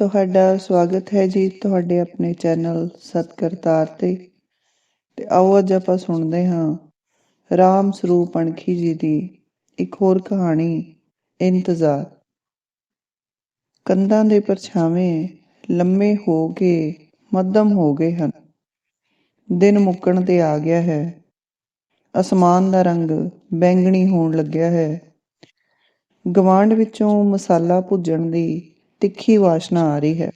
ਤੁਹਾਡਾ ਸਵਾਗਤ ਹੈ ਜੀ ਤੁਹਾਡੇ ਆਪਣੇ ਚੈਨਲ ਸਤਕਰਤਾਰ ਤੇ। ਤੇ ਆਓ ਅੱਜ ਆਪਾਂ ਸੁਣਦੇ ਹਾਂ ਰਾਮ ਸਰੂਪ ਅਣਖੀ ਜੀ ਦੀ ਇੱਕ ਹੋਰ ਕਹਾਣੀ, ਇੰਤਜ਼ਾਰ। ਕੰਧਾਂ ਦੇ ਪਰਛਾਵੇਂ ਲੰਮੇ ਹੋ ਕੇ ਮੱਧਮ ਹੋ ਗਏ ਹਨ। ਦਿਨ ਮੁੱਕਣ ਤੇ ਆ ਗਿਆ ਹੈ। ਅਸਮਾਨ ਦਾ ਰੰਗ ਬੈਂਗਣੀ ਹੋਣ ਲੱਗਿਆ ਹੈ। ਗਵਾਂਡ ਵਿੱਚੋਂ ਮਸਾਲਾ ਭੁੱਜਣ ਦੀ ਤਿੱਖੀ ਵਾਸ਼ਨਾ ਆ ਰਹੀ ਹੈ।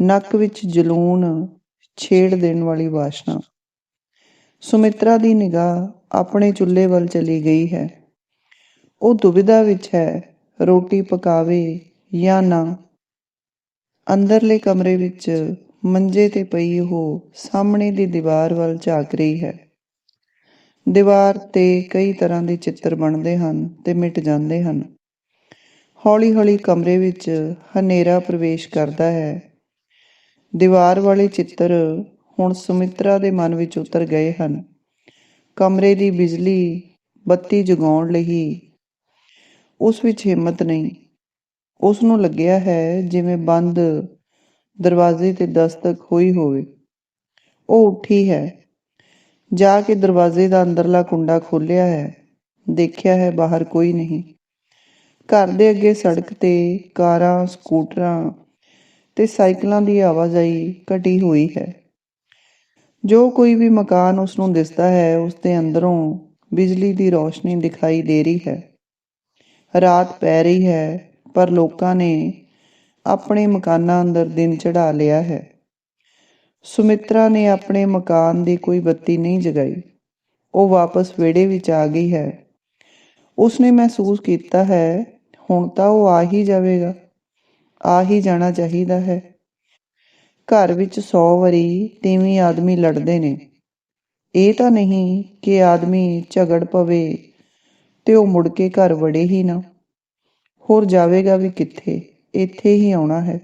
ਨੱਕ ਵਿੱਚ ਜਲੂਣ ਛੇੜ ਦੇਣ ਵਾਲੀ ਵਾਸ਼ਨਾ। ਸੁਮਿਤਰਾ ਦੀ ਨਿਗਾਹ ਆਪਣੇ ਚੁੱਲ੍ਹੇ ਵੱਲ ਚਲੀ ਗਈ ਹੈ। ਉਹ ਦੁਬਿਧਾ ਵਿੱਚ ਹੈ, ਰੋਟੀ ਪਕਾਵੇ ਜਾਂ ਨਾ। ਅੰਦਰਲੇ ਕਮਰੇ ਵਿੱਚ ਮੰਜੇ ਤੇ ਪਈ ਉਹ ਸਾਹਮਣੇ ਦੀ ਦੀਵਾਰ ਵੱਲ ਝਾਕ ਰਹੀ ਹੈ। ਦੀਵਾਰ ਤੇ ਕਈ ਤਰ੍ਹਾਂ ਦੇ ਚਿੱਤਰ ਬਣਦੇ ਹਨ ਤੇ ਮਿਟ ਜਾਂਦੇ ਹਨ। ਹੌਲੀ-ਹੌਲੀ ਕਮਰੇ ਵਿੱਚ ਹਨੇਰਾ ਪ੍ਰਵੇਸ਼ ਕਰਦਾ ਹੈ। ਦੀਵਾਰ ਵਾਲੇ ਚਿੱਤਰ ਹੁਣ ਸੁਮਿਤਰਾ ਦੇ ਮਨ ਵਿੱਚ ਉਤਰ ਗਏ ਹਨ। ਕਮਰੇ ਦੀ ਬਿਜਲੀ ਬੱਤੀ ਜਗਾਉਣ ਲਈ ਉਸ ਵਿੱਚ ਹਿੰਮਤ ਨਹੀਂ। ਉਸ ਨੂੰ ਲੱਗਿਆ ਹੈ ਜਿਵੇਂ ਬੰਦ ਦਰਵਾਜ਼ੇ ਤੇ ਦਸਤਕ ਹੋਈ ਹੋਵੇ। ਉਹ ਉੱਠੀ ਹੈ। ਜਾ ਕੇ ਦਰਵਾਜ਼ੇ ਦਾ ਅੰਦਰਲਾ ਕੁੰਡਾ ਖੋਲ੍ਹਿਆ ਹੈ। ਦੇਖਿਆ ਹੈ ਬਾਹਰ ਕੋਈ ਨਹੀਂ। ਘਰ ਦੇ ਅੱਗੇ ਸੜਕ ਤੇ ਕਾਰਾਂ, ਸਕੂਟਰਾਂ ਤੇ ਸਾਈਕਲਾਂ ਦੀ ਆਵਾਜਾਈ ਘਟੀ ਹੋਈ ਹੈ। ਜੋ ਕੋਈ ਵੀ ਮਕਾਨ ਉਸ ਨੂੰ ਦਿਸਦਾ ਹੈ ਉਸ ਦੇ ਅੰਦਰੋਂ ਬਿਜਲੀ ਦੀ ਰੋਸ਼ਨੀ ਦਿਖਾਈ ਦੇ ਰਹੀ ਹੈ। ਰਾਤ ਪੈ ਰਹੀ ਹੈ, ਪਰ ਲੋਕਾਂ ਨੇ ਆਪਣੇ ਮਕਾਨਾਂ ਅੰਦਰ ਦਿਨ ਚੜਾ ਲਿਆ ਹੈ। ਸੁਮਿਤਰਾ ਨੇ ਆਪਣੇ ਮਕਾਨ ਦੀ ਕੋਈ ਬੱਤੀ ਨਹੀਂ ਜਗਾਈ। ਉਹ ਵਾਪਸ ਵਿਹੜੇ ਵਿੱਚ ਆ ਗਈ ਹੈ। ਉਸਨੇ ਮਹਿਸੂਸ ਕੀਤਾ ਹੈ ਹੁਣ ਤਾਂ ਉਹ ਆ ਹੀ ਜਾਵੇਗਾ। ਆ ਹੀ ਜਾਣਾ ਚਾਹੀਦਾ ਹੈ। ਘਰ ਵਿੱਚ 100 ਵਾਰੀ ਤੀਵੀਂ ਆਦਮੀ ਲੜਦੇ ਨੇ। ਇਹ ਤਾਂ ਨਹੀਂ ਕਿ ਆਦਮੀ ਝਗੜ ਪਵੇ ਤੇ ਉਹ ਮੁੜ ਕੇ ਘਰ ਵੜੇ ਹੀ ਨਾ। ਹੋਰ ਜਾਵੇਗਾ ਵੀ ਕਿੱਥੇ? ਇੱਥੇ ਹੀ ਆਉਣਾ ਹੈ।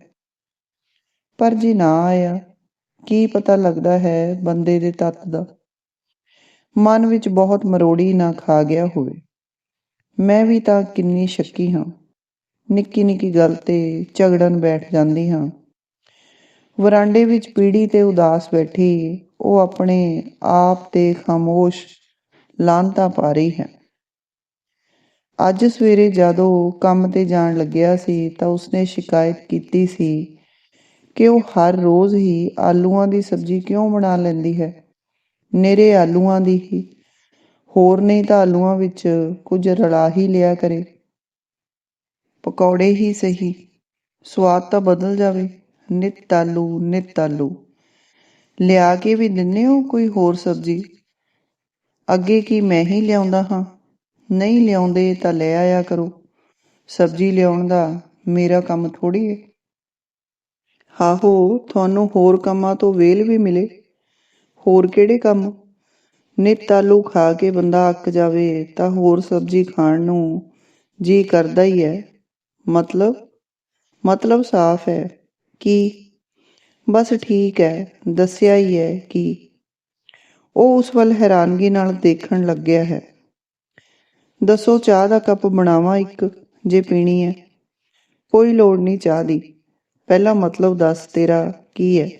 ਪਰ ਜੇ ਨਾ ਆਇਆ, ਕੀ ਪਤਾ ਲੱਗਦਾ ਹੈ ਬੰਦੇ ਦੇ ਤੱਤ ਦਾ। ਮਨ ਵਿੱਚ ਬਹੁਤ ਮਰੋੜੀ ਨਾ ਖਾ ਗਿਆ ਹੋਵੇ। ਮੈਂ ਵੀ ਤਾਂ ਕਿੰਨੀ ਸ਼ੱਕੀ ਹਾਂ। ਨਿੱਕੀ ਨਿੱਕੀ ਗੱਲ ਤੇ ਝਗੜਨ ਬੈਠ ਜਾਂਦੀ ਹਾਂ। ਵਰਾਂਡੇ ਵਿੱਚ ਪੀੜੀ ਤੇ ਉਦਾਸ ਬੈਠੀ, ਉਹ ਆਪਣੇ ਆਪ ਤੇ ਖਾਮੋਸ਼ ਲਾਂਤਾ ਪਾ ਰਹੀ ਹੈ। ਅੱਜ ਸਵੇਰੇ ਜਦੋਂ ਕੰਮ ਤੇ ਜਾਣ ਲੱਗਿਆ ਸੀ, ਤਾਂ ਉਸਨੇ ਸ਼ਿਕਾਇਤ ਕੀਤੀ ਸੀ ਕਿ ਉਹ ਹਰ ਰੋਜ਼ ਹੀ ਆਲੂਆਂ ਦੀ ਸਬਜ਼ੀ ਕਿਉਂ ਬਣਾ ਲੈਂਦੀ ਹੈ? ਨੇਰੇ ਆਲੂਆਂ ਦੀ ਹੀ। ਹੋਰ ਨਹੀਂ ਤਾਂ ਆਲੂਆਂ ਵਿੱਚ ਕੁਝ ਰਲਾ ਹੀ ਲਿਆ ਕਰੇ। ਪਕੌੜੇ ਹੀ ਸਹੀ, ਸਵਾਦ ਤਾਂ ਬਦਲ ਜਾਵੇ। ਨਿਤ ਆਲੂ ਨਿਤ ਆਲੂ। ਲਿਆ ਕੇ ਵੀ ਦਿੰਨੇ ਹੋ ਕੋਈ ਹੋਰ ਸਬਜ਼ੀ? ਅੱਗੇ ਕੀ ਮੈਂ ਹੀ ਲਿਆਉਂਦਾ ਹਾਂ? ਨਹੀਂ ਲਿਆਉਂਦੇ ਤਾਂ ਲੈ ਆਇਆ ਕਰੋ। ਸਬਜ਼ੀ ਲਿਆਉਣ ਦਾ ਮੇਰਾ ਕੰਮ ਥੋੜੀ ਹੈ ਹਾਹੋ ਤੁਹਾਨੂੰ ਹੋਰ ਕੰਮਾਂ ਤੋਂ ਵੇਲ ਵੀ ਮਿਲੇ। ਹੋਰ ਕਿਹੜੇ ਕੰਮ? ਨਿਤ ਆਲੂ ਖਾ ਕੇ ਬੰਦਾ ਅੱਕ ਜਾਵੇ ਤਾਂ ਹੋਰ ਸਬਜ਼ੀ ਖਾਣ ਨੂੰ ਜੀ ਕਰਦਾ ਹੀ ਹੈ। ਮਤਲਬ ਮਤਲਬ ਸਾਫ਼ ਹੈ ਕਿ ਬਸ ਠੀਕ ਹੈ, ਦੱਸਿਆ ਹੀ ਹੈ ਕਿ ਉਹ ਉਸ ਵੱਲ ਹੈਰਾਨਗੀ ਨਾਲ ਦੇਖਣ ਲੱਗਿਆ ਹੈ। ਦੱਸੋ ਚਾਹ ਦਾ ਕੱਪ ਬਣਾਵਾਂ ਇੱਕ, ਜੇ ਪੀਣੀ ਹੈ। ਕੋਈ ਲੋੜ ਨਹੀਂ ਚਾਹ ਦੀ। ਪਹਿਲਾ ਮਤਲਬ ਦੱਸ ਤੇਰਾ ਕੀ ਹੈ?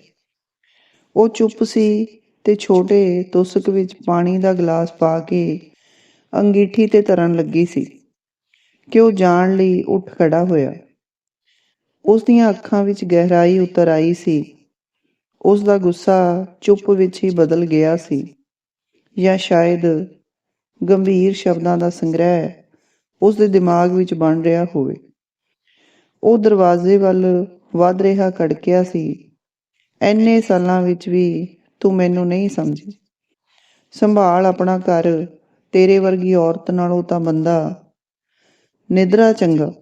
ਉਹ ਚੁੱਪ ਸੀ ਤੇ ਛੋਟੇ ਤੁਸਕ ਵਿੱਚ ਪਾਣੀ ਦਾ ਗਲਾਸ ਪਾ ਕੇ ਅੰਗੀਠੀ ਤੇ ਤਰਨ ਲੱਗੀ ਸੀ। ਕਿ ਉਹ ਜਾਣ ਲਈ ਉੱਠ ਖੜਾ ਹੋਇਆ? ਉਸ ਦੀਆਂ ਅੱਖਾਂ ਵਿੱਚ ਗਹਿਰਾਈ ਉਤਰ ਆਈ ਸੀ। ਉਸ ਦਾ ਗੁੱਸਾ ਚੁੱਪ ਵਿੱਚ ਹੀ ਬਦਲ ਗਿਆ ਸੀ। ਜਾਂ ਸ਼ਾਇਦ ਗੰਭੀਰ ਸ਼ਬਦਾਂ ਦਾ ਸੰਗ੍ਰਹਿ ਉਸ ਦੇ ਦਿਮਾਗ ਵਿੱਚ ਬਣ ਰਿਹਾ ਹੋਵੇ। ਉਹ ਦਰਵਾਜ਼ੇ ਵੱਲ ਵੱਧ ਰਿਹਾ ਖੜਕਿਆ ਸੀ। ਐਨੇ ਸਾਲਾਂ ਵਿੱਚ ਵੀ ਤੂੰ ਮੈਨੂੰ ਨਹੀਂ ਸਮਝੀ। ਸੰਭਾਲ ਆਪਣਾ ਘਰ, ਤੇਰੇ ਵਰਗੀ ਔਰਤ ਨਾਲੋਂ ਤਾਂ ਬੰਦਾ ਨਿਦਰਾ ਚੰਗਾ।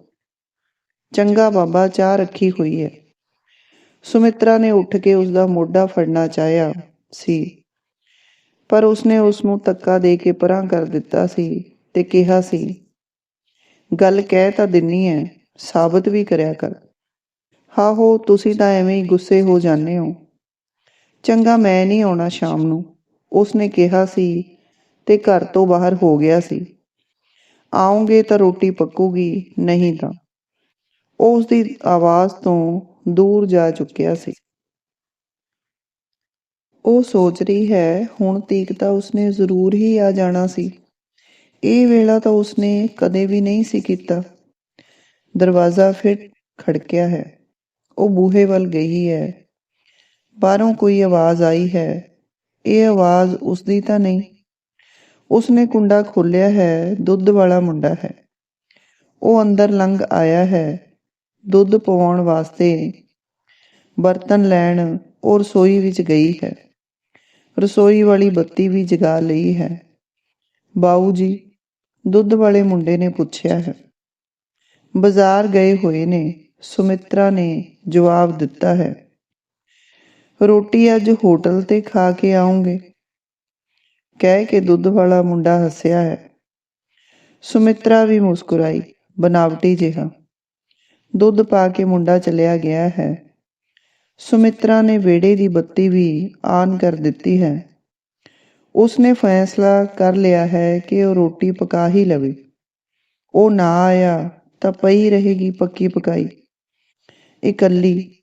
ਚੰਗਾ ਬਾਬਾ ਚਾਹ ਰੱਖੀ ਹੋਈ ਹੈ। ਸੁਮਿਤਰਾ ਨੇ ਉੱਠ ਕੇ ਉਸ ਦਾ ਮੋਢਾ ਫੜਨਾ ਚਾਹਿਆ ਸੀ। ਪਰ ਉਸਨੇ ਉਸ ਨੂੰ ਤੱਕਾ ਦੇ ਕੇ ਪਰਾਂ ਕਰ ਦਿੱਤਾ ਸੀ ਤੇ ਕਿਹਾ ਸੀ, ਗੱਲ ਕਹਿ ਤਾਂ ਦਿੰਨੀ ਐ, ਸਾਬਤ ਵੀ ਕਰਿਆ ਕਰ। ਹਾਹੋ, ਤੁਸੀਂ ਤਾਂ ਐਵੇਂ ਹੀ ਗੁੱਸੇ ਹੋ ਜਾਂਦੇ ਹੋ। ਚੰਗਾ ਮੈਂ ਨਹੀਂ ਆਉਣਾ ਸ਼ਾਮ ਨੂੰ। ਉਸਨੇ ਕਿਹਾ ਸੀ ਤੇ ਘਰ ਤੋਂ ਬਾਹਰ ਹੋ ਗਿਆ ਸੀ। ਆਉਂਗੇ ਤਾਂ ਰੋਟੀ ਪੱਕੂਗੀ, ਨਹੀਂ ਤਾਂ। ਉਹ ਉਸ ਦੀ ਆਵਾਜ਼ ਤੋਂ ਦੂਰ ਜਾ ਚੁੱਕਿਆ ਸੀ। ਉਹ ਸੋਚ ਰਹੀ ਹੈ, ਹੁਣ ਤੀਕ ਤਾਂ ਉਸਨੇ ਜ਼ਰੂਰ ਹੀ ਆ ਜਾਣਾ ਸੀ। ਇਹ ਵੇਲਾ ਤਾਂ ਉਸਨੇ ਕਦੇ ਵੀ ਨਹੀਂ ਸੀ ਕੀਤਾ। ਦਰਵਾਜ਼ਾ ਫਿਰ ਖੜਕਿਆ ਹੈ। ਉਹ ਬੂਹੇ ਵੱਲ ਗਈ ਹੈ। ਬਾਹਰੋਂ ਕੋਈ ਆਵਾਜ਼ ਆਈ ਹੈ। ਇਹ ਆਵਾਜ਼ ਉਸਦੀ ਤਾਂ ਨਹੀਂ ਉਸਨੇ ਕੁੰਡਾ ਖੋਲ੍ਹਿਆ ਹੈ, ਦੁੱਧ ਵਾਲਾ ਮੁੰਡਾ ਹੈ। ਉਹ ਅੰਦਰ ਲੰਘ ਆਇਆ ਹੈ, ਦੁੱਧ ਪਵਾਉਣ ਵਾਸਤੇ ਬਰਤਨ ਲੈਣ ਉਹ ਰਸੋਈ ਵਿੱਚ ਗਈ ਹੈ। ਰਸੋਈ ਵਾਲੀ ਬੱਤੀ ਵੀ ਜਗਾ ਲਈ ਹੈ। ਬਾਊ ਜੀ, ਦੁੱਧ ਵਾਲੇ ਮੁੰਡੇ ਨੇ ਪੁੱਛਿਆ ਹੈ। ਬਾਜ਼ਾਰ ਗਏ ਹੋਏ ਨੇ, ਸੁਮਿਤਰਾ ਨੇ ਜਵਾਬ ਦਿੱਤਾ ਹੈ। ਰੋਟੀ ਅੱਜ ਹੋਟਲ ਤੇ ਖਾ ਕੇ ਆਉਂਗੇ। ਕਹਿ ਕੇ ਦੁੱਧ ਵਾਲਾ ਮੁੰਡਾ ਹੱਸਿਆ ਹੈ। ਸੁਮਿਤਰਾ ਵੀ ਮੁਸਕਰਾਈ, ਬਨਾਵਟੀ ਜਿਹਾ। ਦੁੱਧ ਪਾ ਕੇ ਮੁੰਡਾ ਚਲਿਆ ਗਿਆ ਹੈ। ਸੁਮਿਤਰਾ ਨੇ ਵੇੜੇ ਦੀ ਬੱਤੀ ਵੀ ਆਨ ਕਰ ਦਿੱਤੀ ਹੈ। ਉਸਨੇ ਫੈਸਲਾ ਕਰ ਲਿਆ ਹੈ ਕਿ ਉਹ ਰੋਟੀ ਪਕਾ ਹੀ ਲਵੇ। ਉਹ ਨਾ ਆਇਆ ਤਾਂ ਪਈ ਰਹੇਗੀ ਪੱਕੀ ਪਕਾਈ। ਇਕੱਲੀ,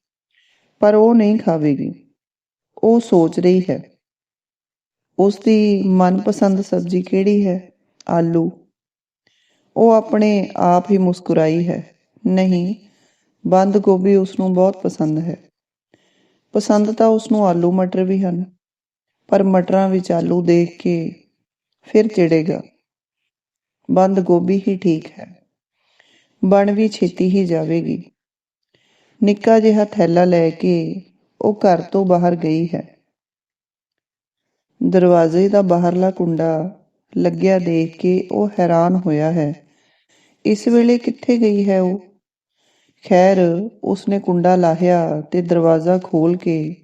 ਪਰ ਉਹ ਨਹੀਂ ਖਾਵੇਗੀ। ਉਹ ਸੋਚ ਰਹੀ ਹੈ। ਉਸ ਦੀ ਮਨਪਸੰਦ ਸਬਜ਼ੀ ਕਿਹੜੀ ਹੈ? ਆਲੂ। ਉਹ ਆਪਣੇ ਆਪ ਹੀ ਮੁਸਕਰਾਈ ਹੈ। ਨਹੀਂ, ਬੰਦ ਗੋਭੀ ਉਸ ਨੂੰ ਬਹੁਤ ਪਸੰਦ ਹੈ। ਪਸੰਦ ਤਾਂ ਉਸ ਨੂੰ ਆਲੂ ਮਟਰ ਵੀ ਹਨ, ਪਰ ਮਟਰਾਂ ਵਿੱਚ ਆਲੂ ਦੇਖ ਕੇ ਫਿਰ ਚਿੜੇਗਾ। ਬੰਦ ਗੋਭੀ ਹੀ ਠੀਕ ਹੈ। ਬਣ ਵੀ ਛੇਤੀ ਹੀ ਜਾਵੇਗੀ। ਨਿੱਕਾ ਜਿਹਾ ਥੈਲਾ ਲੈ ਕੇ ਉਹ ਘਰ ਤੋਂ ਬਾਹਰ ਗਈ ਹੈ। ਦਰਵਾਜ਼ੇ ਦਾ ਬਾਹਰਲਾ ਕੁੰਡਾ ਲੱਗਿਆ ਦੇਖ ਕੇ ਉਹ ਹੈਰਾਨ ਹੋਇਆ ਹੈ। ਇਸ ਵੇਲੇ ਕਿੱਥੇ ਗਈ ਹੈ ਉਹ? ਖੈਰ, ਉਸਨੇ ਕੁੰਡਾ ਲਾਹਿਆ ਤੇ ਦਰਵਾਜ਼ਾ ਖੋਲ ਕੇ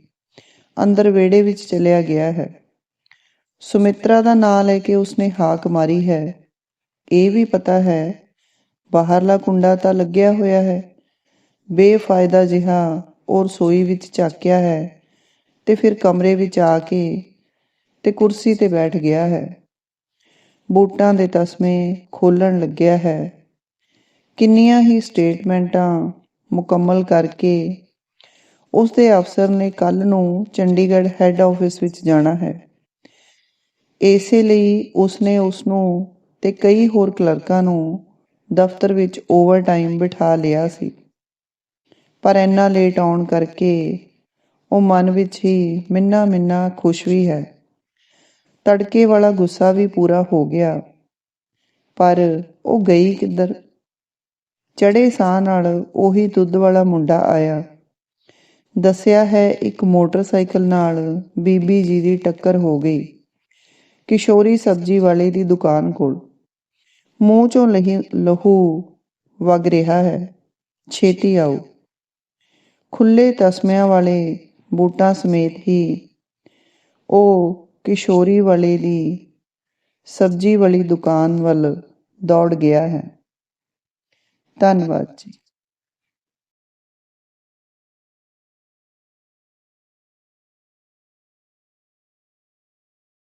ਅੰਦਰ ਵਿਹੜੇ ਵਿੱਚ ਚਲਿਆ ਗਿਆ ਹੈ। ਸੁਮਿਤਰਾ ਦਾ ਨਾਂ ਲੈ ਕੇ ਉਸਨੇ ਹਾਕ ਮਾਰੀ ਹੈ। ਇਹ ਵੀ ਪਤਾ ਹੈ, ਬਾਹਰਲਾ ਕੁੰਡਾ ਤਾਂ ਲੱਗਿਆ ਹੋਇਆ ਹੈ। ਬੇਫਾਇਦਾ ਜਿਹਾ ਉਹ ਰਸੋਈ ਵਿੱਚ ਚਾਕਿਆ ਹੈ ਤੇ ਫਿਰ ਕਮਰੇ ਵਿੱਚ ਆ ਕੇ ਤੇ ਕੁਰਸੀ ਤੇ ਬੈਠ ਗਿਆ ਹੈ। ਬੂਟਾਂ ਦੇ ਤਸਮੇ ਖੋਲਣ ਲੱਗਿਆ ਹੈ। ਕਿੰਨੀਆਂ ਹੀ ਸਟੇਟਮੈਂਟਾਂ ਮੁਕੰਮਲ ਕਰਕੇ ਉਸ ਦੇ ਅਫਸਰ ਨੇ ਕੱਲ ਨੂੰ ਚੰਡੀਗੜ੍ਹ ਹੈੱਡ ਆਫਿਸ ਵਿੱਚ ਜਾਣਾ ਹੈ। ਇਸੇ ਲਈ ਉਸਨੇ ਉਸ ਨੂੰ ਤੇ ਕਈ ਹੋਰ ਕਲਰਕਾਂ ਨੂੰ ਦਫ਼ਤਰ ਵਿੱਚ ਓਵਰਟਾਈਮ ਬਿਠਾ ਲਿਆ ਸੀ। ਪਰ ਇੰਨਾ ਲੇਟ ਆਉਣ ਕਰਕੇ ਉਹ ਮਨ ਵਿੱਚ ਹੀ ਮਿੰਨਾ ਮਿੰਨਾ ਖੁਸ਼ ਵੀ ਹੈ। ਤੜਕੇ ਵਾਲਾ ਗੁੱਸਾ ਵੀ ਪੂਰਾ ਹੋ ਗਿਆ। ਪਰ ਉਹ ਗਈ ਕਿੱਧਰ? ਚੜੇ ਸਾਹ ਨਾਲ ਉਹੀ ਦੁੱਧ ਵਾਲਾ ਮੁੰਡਾ ਆਇਆ। ਦੱਸਿਆ ਹੈ ਇੱਕ ਮੋਟਰਸਾਈਕਲ ਨਾਲ ਬੀਬੀ ਜੀ ਦੀ ਟੱਕਰ ਹੋ ਗਈ, ਕਿਸ਼ੋਰੀ ਸਬਜ਼ੀ ਵਾਲੇ ਦੀ ਦੁਕਾਨ ਕੋਲ। ਮੂੰਹ ਚੋਂ ਲਹੂ ਵਗ ਰਿਹਾ ਹੈ। ਛੇਤੀ ਆਓ। ਖੁੱਲੇ ਤਸਮਿਆਂ ਵਾਲੇ ਬੂਟਾਂ ਸਮੇਤ ਹੀ ਉਹ ਕਿਸ਼ੋਰੀ ਵਾਲੇ ਦੀ ਸਬਜ਼ੀ ਵਾਲੀ ਦੁਕਾਨ ਵੱਲ ਦੌੜ ਗਿਆ ਹੈ। ਧੰਨਵਾਦ ਜੀ।